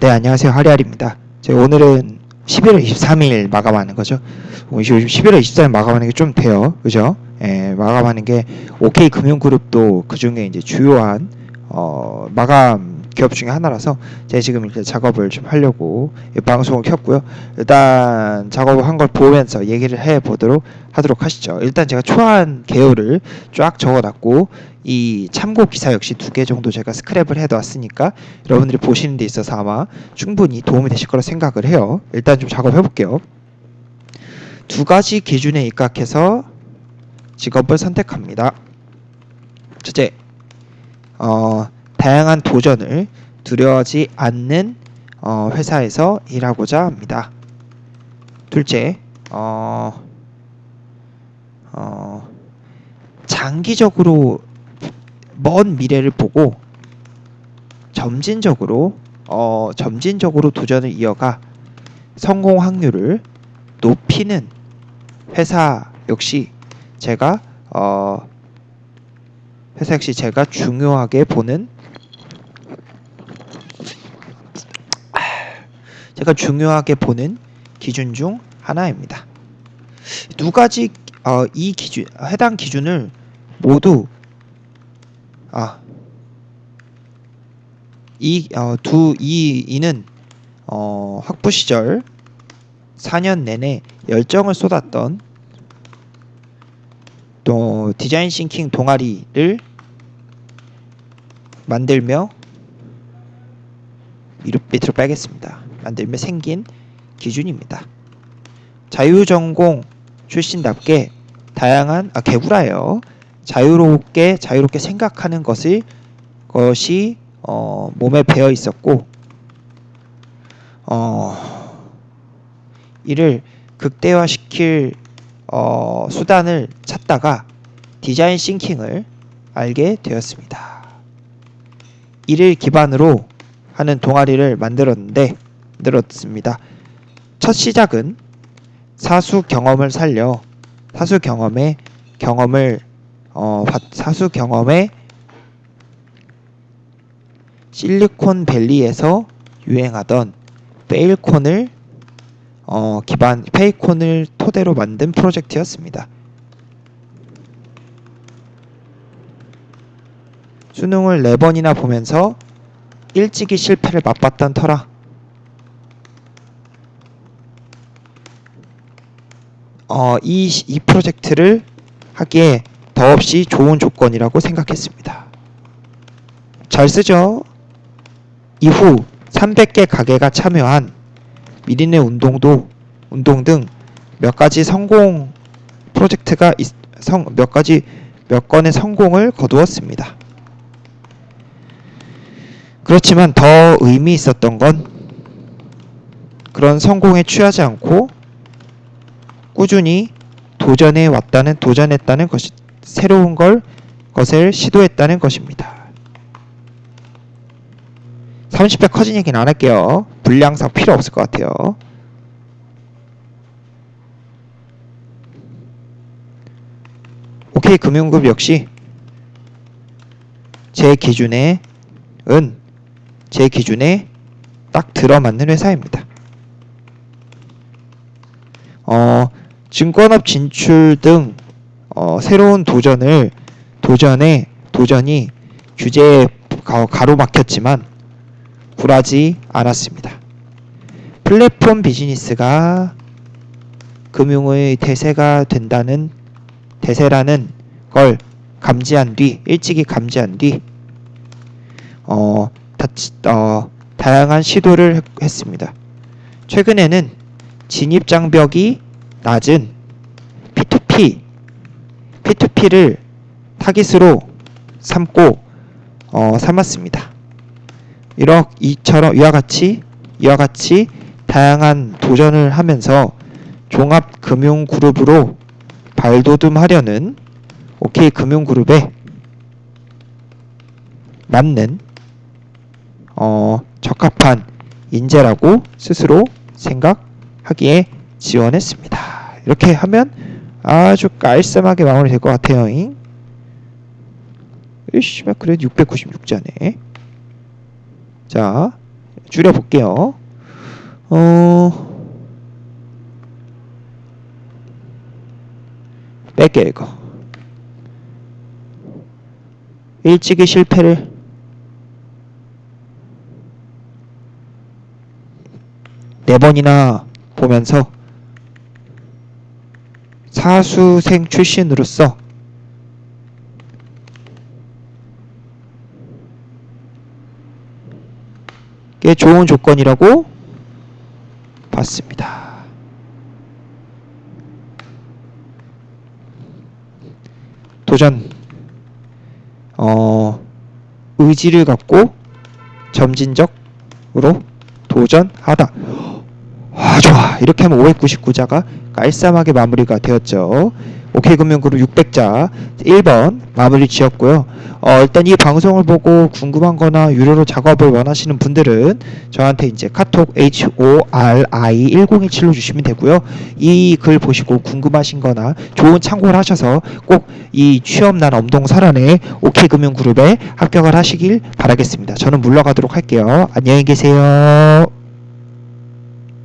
네, 안녕하세요. 하리하리입니다. 제가 오늘은 11월 23일 마감하는 거죠. 어, 요즘 11월 23일 마감하는 게 좀 돼요. 그죠? 예, 마감하는 게 OK 금융그룹도 그 중에 이제 주요한 어, 마감 기업 중에 하나라서 제가 지금 이제 작업을 좀 하려고 이 방송을 켰고요. 일단 작업을 한 걸 보면서 얘기를 해 보도록 하도록 하시죠. 일단 제가 초안 개요를 쫙 적어놨고 이 참고 기사 역시 두 개 정도 제가 스크랩을 해놨으니까 여러분들이 보시는 데 있어서 아마 충분히 도움이 되실 거라 생각을 해요. 일단 좀 작업해 볼게요. 두 가지 기준에 입각해서 직업을 선택합니다. 첫째, 어, 다양한 도전을 두려워하지 않는 어, 회사에서 일하고자 합니다. 둘째, 어, 어, 장기적으로 먼 미래를 보고 점진적으로 어, 점진적으로 도전을 이어가 성공 확률을 높이는 회사 역시 제가 어, 회사 역시 제가 중요하게 보는 제가 중요하게 보는 기준 중 하나입니다. 두 가지 어, 이 기준 해당 기준을 모두 아, 이, 어, 두, 이, 이는, 어, 학부 시절 4년 내내 열정을 쏟았던 또 디자인 싱킹 동아리를 만들며 이루 밑으로 빼겠습니다. 만들며 생긴 기준입니다. 자유전공 출신답게 다양한 아 개구라예요. 자유롭게 자유롭게 생각하는 것을 것이 어, 몸에 배어 있었고 어, 이를 극대화시킬 어, 수단을 찾다가 디자인 싱킹을 알게 되었습니다. 이를 기반으로 하는 동아리를 만들었는데 만들었습니다. 첫 시작은 사수 경험을 살려 사수 경험의 경험을 어, 바- 사수 경험에 실리콘 밸리에서 유행하던 페일콘을 어, 기반 페이콘을 토대로 만든 프로젝트였습니다. 수능을 네 번이나 보면서 일찍이 실패를 맛봤던 터라 어, 이, 이 프로젝트를 하기에 더없이 좋은 조건이라고 생각했습니다. 잘 쓰죠? 이후 300개 가게가 참여한 미리네 운동도 운동 등 몇 가지 성공 프로젝트가 있, 성, 몇 가지 몇 건의 성공을 거두었습니다. 그렇지만 더 의미 있었던 건 그런 성공에 취하지 않고 꾸준히 도전해 왔다는 도전했다는 것이 새로운 걸 것을 시도했다는 것입니다. 30배 커진 얘기는 안 할게요. 분량상 필요 없을 것 같아요. 오케이 금융급 역시 제 기준에 은 제 기준에 딱 들어맞는 회사입니다. 어, 증권업 진출 등 어, 새로운 도전을 도전에 도전이 규제에 가- 가로막혔지만 굴하지 않았습니다. 플랫폼 비즈니스가 금융의 대세가 된다는 대세라는 걸 감지한 뒤 일찍이 감지한 뒤 어, 다, 어, 다양한 시도를 했- 했습니다. 최근에는 진입 장벽이 낮은 P2P, P2P를 타깃으로 삼고 어, 삼았습니다. 이러 이처럼 이와 같이 이와 같이 다양한 도전을 하면서 종합 금융 그룹으로 발돋움하려는 OK 금융 그룹에 맞는 어, 적합한 인재라고 스스로 생각하기에 지원했습니다. 이렇게 하면 아주 깔끔하게 마무리 될 것 같아요. 잉? 이씨발 그래도 696자네. 자, 줄여볼게요. 어, 뺄게요, 이거. 일찍이 실패를 네 번이나 보면서 사수생 출신으로서 꽤 좋은 조건이라고 봤습니다. 도전 어 의지를 갖고 점진적으로 도전하다. 아 좋아 이렇게 하면 599자가 깔쌈하게 마무리가 되었죠. 오케이금융그룹 600자 1번 마무리 지었고요. 어, 일단 이 방송을 보고 궁금한 거나 유료로 작업을 원하시는 분들은 저한테 이제 카톡 HORI1017로 주시면 되고요. 이 글 보시고 궁금하신 거나 좋은 참고를 하셔서 꼭 이 취업난 엄동설안에 오케이금융그룹에 합격을 하시길 바라겠습니다. 저는 물러가도록 할게요. 안녕히 계세요.